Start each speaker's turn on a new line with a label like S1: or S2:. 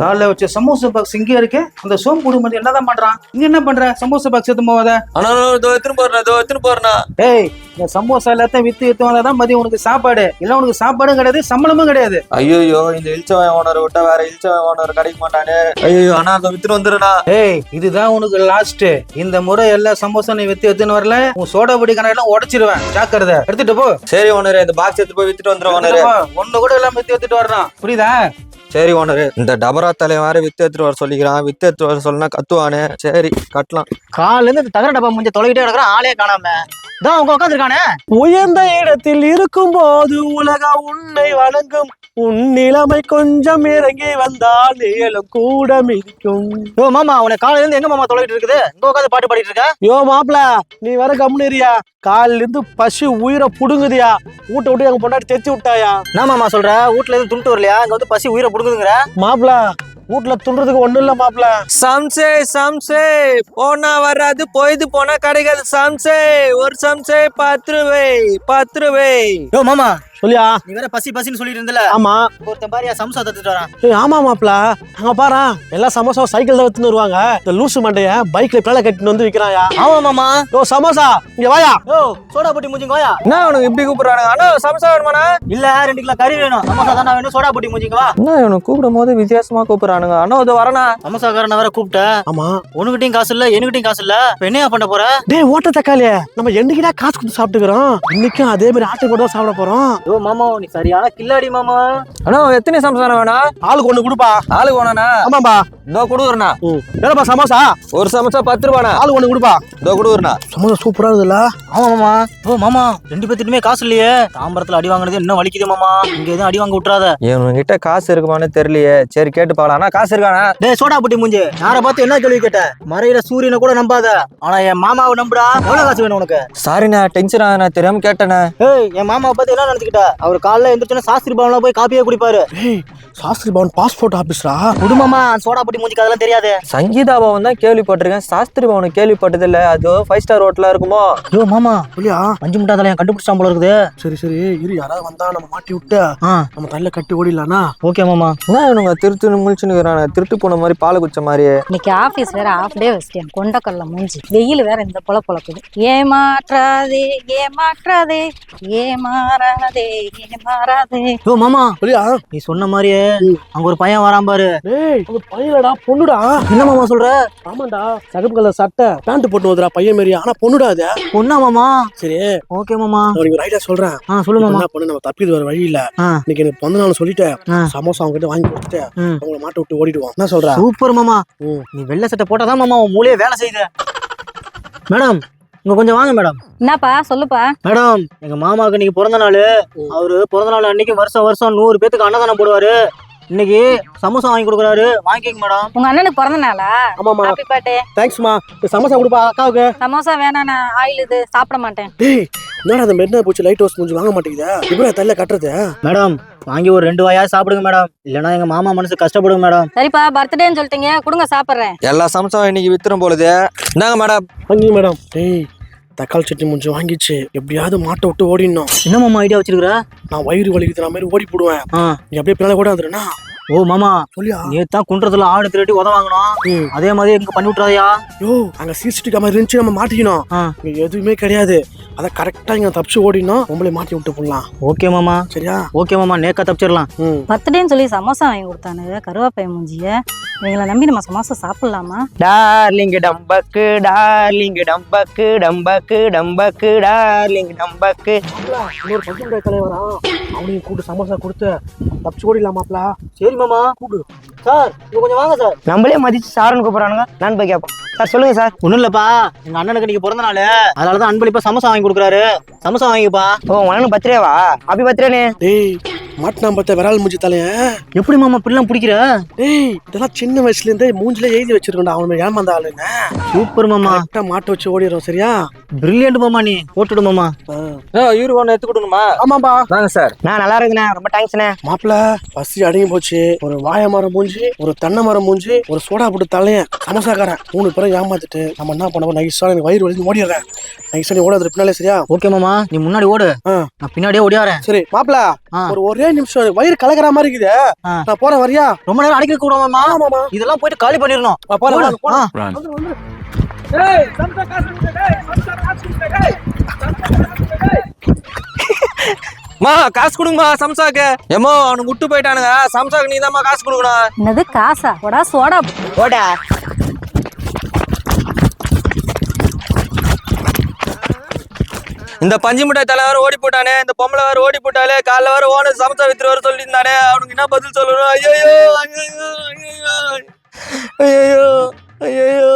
S1: காலைல வச்ச சமோசா பாக்ஸ் இங்கே இருக்கு. அந்த சோம்பு குடும்பம் வந்து என்னதான் பண்றான்? இங்க என்ன பண்ற? சமோசா பாக்ஸ் எடுத்து போவாத.
S2: அண்ணா இதோ எத்தனை போறேன் இதோ எத்தனை போறேண்ணா
S1: டேய் இந்த சமோசா எல்லாத்தையும் வித்து வித்து வந்தாதான் மதியம் உனக்கு சாப்பாடு. இல்ல உனக்கு சாப்பாடும் கிடையாது சம்பளமும் கிடையாது.
S2: ஐயோ இந்த இல்ச்சவன் ஓனர் விட்டா வேற இல்ச்சவன் ஓனர் கிடைக்க மாட்டானே. ஐயோ அண்ணா அதை வித்துட்டு வந்துடுண்ணா
S1: ஏய் இதுதான் உனக்கு லாஸ்ட் இந்த முறை எல்லா சமோசா நீ வித்து எடுத்துன்னு வரல உன் சோடா பொடி கணக்கெல்லாம் உடைச்சிருவேன். ஜாக்கிரதை. எடுத்துட்டு போ.
S2: சரி ஓனர் இந்த பாக்ஸ் எடுத்து போய் வித்துட்டு வந்துடும் ஓனர்.
S1: ஒண்ணு கூட எல்லாம் வித்து எடுத்துட்டு வர்றான் புரியுதா?
S2: சரி ஓனர் இந்த டபரா தலைவர் வித்து எடுத்துட்டு வர சொல்லிக்கிறான். வித்து எடுத்துட்டு வர சொன்னா கத்துவானே. சரி கட்டலாம்.
S3: காலைல இருந்து இந்த தகர டப்பா முடிஞ்ச தொலைகிட்டே கிடக்குறான். ஆளே காணாம. தான் உங்க உட்காந்துருக்கானே
S4: உயர்ந்த இடத்தில் இருக்கும் போது உலகம் உன்னை வணங்கும். உன் நிலைமை கொஞ்சம் இறங்கி வந்தால் நிழலும் கூட மிதிக்கும்.
S3: யோ மாமா உனக்கு காலையில இருந்து எங்க மாமா தொலைகிட்டு இருக்குது? இங்க உட்காந்து பாட்டு பாடிட்டு இருக்க?
S4: யோ மாப்ள நீ வர கம்முனியா காலில இருந்து பசி உயிரை புடுங்குதியா? வீட்டை விட்டு எங்க பொண்டாட்டி தெரிச்சு விட்டாயா?
S3: என்ன மாமா சொல்ற? வீட்ல இருந்து துண்டு வரலையா? இங்க வந்து பசி உயிரை புடுங்குதுங்கிற?
S4: மாப்ள வீட்டுல துண்டுறதுக்கு ஒண்ணும் இல்ல மாப்ள
S2: சம்சே சம்சே போனா வராது போயிது போனா கிடைக்காது சம்சே ஒரு சம்சே பத்து ரூபாய் பத்து ரூபாய்
S3: மாமா
S4: சொல்லியா?
S3: நீ வேற பசி பசின்னு சொல்லிட்டு இருந்தல
S4: ஆமா.
S3: ஒருத்தன் பாரியா சம்சா தத்துட்டு வரான்.
S4: ஏய், ஆமா மாப்ள. அங்க பாரா எல்லா சமோசா சைக்கிள் தான் எடுத்துன்னு வருவாங்க. இந்த லூசு மண்டைய பைக்ல பிள்ளை கட்டின்னு வந்து விக்கிறாயா?
S3: ஆமா மாமா.
S4: யோ சமோசா இங்க வாயா.
S3: யோ சோடா போட்டி மூஞ்சிங்க வாயா.
S2: என்ன அவனுக்கு இப்படி கூப்பிடுறானுங்க? அண்ணா சம்சா வேணுமாண்ணா?
S3: இல்ல ரெண்டு கிலோ கறி வேணும். சமோசா தானே வேணும். சோடா போட்டி மூஞ்சிங்க வா.
S2: என்ன இவனுக்கு கூப்பிடும் போது வித்தியாசமா கூப்பிடுறானுங்க. அண்ணா இது வரண்ணா.
S3: சமோசாக்காரனை வேற கூப்பிட்ட.
S4: ஆமா.
S3: உனக்கிட்டையும் காசு இல்ல என்கிட்டயும் காசு இல்ல. என்னையா பண்ண போற?
S4: டேய் ஓட்ட தக்காளியே. நம்ம என்னைக்குடா காசு கொடுத்து சாப்பிட்டுக்கிறோம்? இன்னைக்கும் அதே மாதிரி ஆட்டை போட்டு தான் சாப்பிட போறோம்.
S3: யோ மாமா நீ சரியான கில்லாடி மாமா.
S2: அண்ணா எத்தனை சம்சா வேணும்?
S4: ஆளுக்கு ஒண்ணு கொடுப்பா.
S2: ஆளுக்கு வேணாண்ணா
S4: ஆமாம்பா.
S2: இதோ கொடுக்குறண்ணா
S4: என்னப்பா சமோசா?
S2: ஒரு சமோசா பத்து ரூபாண்ணா.
S4: ஆளுக்கு ஒண்ணு கொடுப்பா.
S2: இதோ கொடுக்குறண்ணா
S4: சமோசா சூப்பரா இருக்குதுல்ல?
S3: ஆமா மாமா ஓ மாமா ரெண்டு பேர்த்திட்டுமே காசு இல்லையே. தாம்பரத்துல அடி வாங்குனது இன்னும் வலிக்குது மாமா. இங்க எதுவும் அடி வாங்க விட்டுறாத.
S2: இவனுங்கிட்ட காசு இருக்குமான்னு தெரியலையே. சரி கேட்டு பார்க்கலாம் காசு இருக்காண்ணா
S3: டேய் சோடா புட்டி மூஞ்சி. யாரை பார்த்து என்ன கேள்வி கேட்ட? மறையிற சூரியனை கூட நம்பாத. ஆனா என் மாமாவை நம்புடா. எவ்வளவு காசு வேணும் உனக்கு?
S2: சாரிண்ணா டென்ஷன் ஆகுண்ணா தெரியாம கேட்டேண்ணே.
S3: ஏய் என் மாமாவை பார்த்து என்ன நினைச்சுக்கிட்ட அவர் காலைல எந்திரிச்சோன்னா சாஸ்திரி பவன்ல போய் காப்பியே குடிப்பாரு.
S4: ஏய் சாஸ்திரி பவன் பாஸ்போர்ட் ஆபீஸ்ரா
S3: குடும்பமா சோடா புட்டி மூஞ்சிக்கு அதெல்லாம் தெரியாது.
S2: சங்கீதா பவன் தான் கேள்விப்பட்டிருக்கேன். சாஸ்திரி பவன் கேள்விப்பட்டது இல்ல அது ஃபைவ் ஸ்டார் ஹோட்டலா இருக்குமோ?
S3: யோ மாமா
S4: சொல்லியா
S3: அஞ்சு முட்டா தலையன் கண்டுபிடிச்சா போல இருக்குது.
S4: சரி சரி. இரு யாராவது வந்தா நம்ம மாட்டி விட்டு நம்ம தலையில கட்டி ஓடிடலாம்னா?
S3: ஓகே மாமா.
S2: என்ன இவனுங்க திருட்டு முழிச்சுன்னு திருட்டு போன மாதிரி பால் குச்ச மாதிரி
S5: இன்னைக்கு ஆபீஸ் வேற ஆஃப் டே வச்சிட்டேன் கொண்டக்கல்ல மூஞ்சி. வெயில் வேற இந்த பொல பொழக்குது ஏமாற்றாதே ஏமாற்றாதே ஏமாறாதே ஏமாறாதே.
S3: யோ மாமா
S4: சொல்லியா
S3: நீ சொன்ன மாதிரியே அங்க ஒரு பையன் வரான் பாரு.
S4: டேய் பையனடா பொண்ணுடா?
S3: என்ன மாமா சொல்ற?
S4: ஆமாண்டா சகப்பு கலர் சட்டை பேண்ட் போட்டு வந்துடா பையன் மாரி. ஆனா பொண்ணுடா அது.
S3: பொண்ணா மாமா?
S4: சரி.
S3: ஓகே மாமா.
S4: ஒரு ஐடியா சொல்றேன்.
S3: ஆ சொல்லு மாமா.
S4: என்ன பண்ணு நம்ம தப்பிது வர வழி இல்ல. இன்னைக்கு எனக்கு பிறந்த நாள் சொல்லிட்டு
S3: ஆ.
S4: சமோசா அவங்க கிட்ட வாங்கி கொடுத்துட்டு. அவங்கள மாட்ட விட்டு ஓடிடுவோம் என்ன சொல்ற?
S3: சூப்பர் மாமா. நீ வெள்ளை சட்டை போட்டாதான் மாமா உன் மூளையே வேலை செய்யுது. மேடம் இங்க கொஞ்சம் வாங்க மேடம்.
S5: என்னப்பா சொல்லுப்பா.
S3: மேடம் எங்க மாமாவுக்கு இன்னைக்கு பிறந்த நாள் அவரு பிறந்த நாள் அன்னைக்கு வருஷம் வருஷம் நூறு பேத்துக்கு அன்னதானம் போடுவாரு. இன்னைக்கு சமோசா வாங்கி கொடுக்குறாரு. வாங்கிக்கங்க மேடம்.
S5: உங்க அண்ணனுக்கு பிறந்த நாளா?
S4: ஆமாமா
S5: ஹாப்பி பர்த்டே
S4: தேங்க்ஸ்மா சமோசா கொடுப்பா அக்காவுக்கு.
S5: சமோசா வேணாம் நான் ஆயில் இது சாப்பிட மாட்டேன்.
S4: டேய் என்னடா அந்த மெரினா பூச்சி லைட் ஹவுஸ் முடிஞ்சு வாங்க மாட்டேங்குதா? இப்படி தலையில கட்டுறது?
S3: மேடம் வாங்கி ஒரு ரெண்டு வாயாவது சாப்பிடுங்க மேடம். இல்லைன்னா எங்க மாமா மனசு கஷ்டப்படுங்க மேடம்.
S5: சரிப்பா பர்த்டேன்னு சொல்லிட்டீங்க கொடுங்க சாப்பிட்றேன்.
S2: எல்லா சமோசாவும் இன்னைக்கு வித்துரும் போலுது. இந்தாங்க மேடம்.
S4: வாங்கி மேடம். டேய் தக்காளி சட்னி முடிஞ்சு வாங்கிச்சு. எப்படியாவது மாட்டை விட்டு ஓடிடணும்.
S3: என்ன மாமா ஐடியா வச்சிருக்கிற?
S4: நான் வயிறு வலிக்குதுற மாதிரி ஓடி போடுவேன்.
S3: ஆ.
S4: நீ அப்படியே பின்னால கூட வந்துடுனா
S3: ஓ மாமா.
S4: சொல்லியா?
S3: நேத்து தான் குன்றத்துல ஆடு திருட்டி உத வாங்கணும். அதே மாதிரி இங்க பண்ணி விட்டுறாதயா?
S4: யோ அங்க சிசிடிவி கேமரா இருந்துச்சு நம்ம மாட்டிக்கணும். எதுவுமே கிடையாது. அதை கரெக்டா இங்க தப்பிச்சு ஓடினோம் உங்களை மாட்டி விட்டு போடலாம்.
S3: ஓகே மாமா.
S4: சரியா?
S3: ஓகே மாமா. நேக்கா தப்பிச்சிடலாம்.
S5: பர்த்டேன்னு சொல்லி சமோசா வாங்கி கொடுத்தானுங்க கருவாப்பைய மூஞ்சிய. இவங்களை நம்பி நம்ம சமோசா சாப்பிடலாமா?
S6: டார்லிங் டம்பக்கு டார்லிங் டம்பக்கு டம்பக்கு டம்பக்கு டார்லிங் டம்பக்கு.
S4: இன்னொரு பசங்க தலைவரா? அவனையும் கூட்டு சமோசா கொடுத்து தப்பிச்சு ஓடிடலாமாப்ல
S3: சரி மாமா
S4: கூடு
S3: சார் இங்க கொஞ்சம் வாங்க சார்.
S6: நம்மளே மதிச்சு சாருன்னு கூப்பிடுறானுங்க. நான் போய் கேட்போம். சார் சொல்லுங்க சார்.
S3: ஒண்ணும் இல்லப்பா. எங்க அண்ணனுக்கு இன்னைக்கு பிறந்த நாள். அதனாலதான் அன்பளிப்பா சமோசா வாங்கி கொடுக்குறாரு. சமோசா வாங்கிப்பா.
S6: ஓ உனக்கு பர்த்டேவா? ஹாப்பி பர்த்டேனே
S4: டேய் மாட்டினா பார்த்த விரால் மூஞ்சி தலையன்
S3: எப்படி மாமா இப்படிலாம் பிடிக்கிற?
S4: டேய் இதெல்லாம் சின்ன வயசுல இருந்தே மூஞ்சில எழுதி வச்சிருக்கா அவன் ஏமாந்த ஆளுங்க.
S3: சூப்பர் மாமா.
S4: கரெக்டா மாட்ட வச்சு ஓடிடுறோம் சரியா?
S3: பிரில்லியன்ட் மாமா நீ. போட்டுடு மாமா.
S2: இவரு ஒன்று எடுத்து கொடுணுமா
S4: ஆமாப்பா.
S2: வாங்க சார்.
S6: நான் நல்லா இருக்குண்ணே ரொம்ப தேங்க்ஸ்ண்ணே
S4: மாப்பிள பசி அடங்கி போச்சு. ஒரு வாழை மரம் மூஞ்சி ஒரு தென்னை மரம் மூஞ்சி ஒரு சோடா போட்டு தலையன். சமோசாக்காரன். மூணு பேரும் ஏமாத்திட்டு நம்ம என்ன பண்ண நைஸா எனக்கு வயிறு வலிந்து ஓடிடுறேன். நைஸா நீ ஓடாது பின்னாலே சரியா?
S3: ஓகே மாமா நீ முன்னாடி ஓடு.
S4: ஆ.
S3: நான் பின்னாடியே ஓடியாரேன்.
S4: சரி மாப்பிள.
S3: ஆ.
S4: ஒரு ஒரே நிமிஷம். வயிறு கலக்கிற மாதிரி இருக்குது. நான் போறேன் வரியா?
S3: ரொம்ப நேரம் அடிக்க
S4: ஆமாமா
S3: இதெல்லாம் போயிட்டு காலி பண்ணிடணும்.
S2: மா காசு கொடுங்கம்மா சம்சாக்கு. ஏமோ அவனுக்கு விட்டு போயிட்டானுங்க. சம்சாக்கு நீ காசு கொடுக்கணும்.
S5: என்னது காசா? போடா சோடா.
S6: ஓடா
S2: இந்த பஞ்சு மிட்டாய் தலை வேற ஓடி போட்டானே இந்த பொம்பளை வேற ஓடி போட்டாலே காலைல வேற ஓன சமச்சா வித்துரு வர சொல்லியிருந்தானே அவனுக்கு என்ன பதில் சொல்லணும்? ஐயோ ஐயோ ஐயோ ஐயோ ஐயோ ஐயோ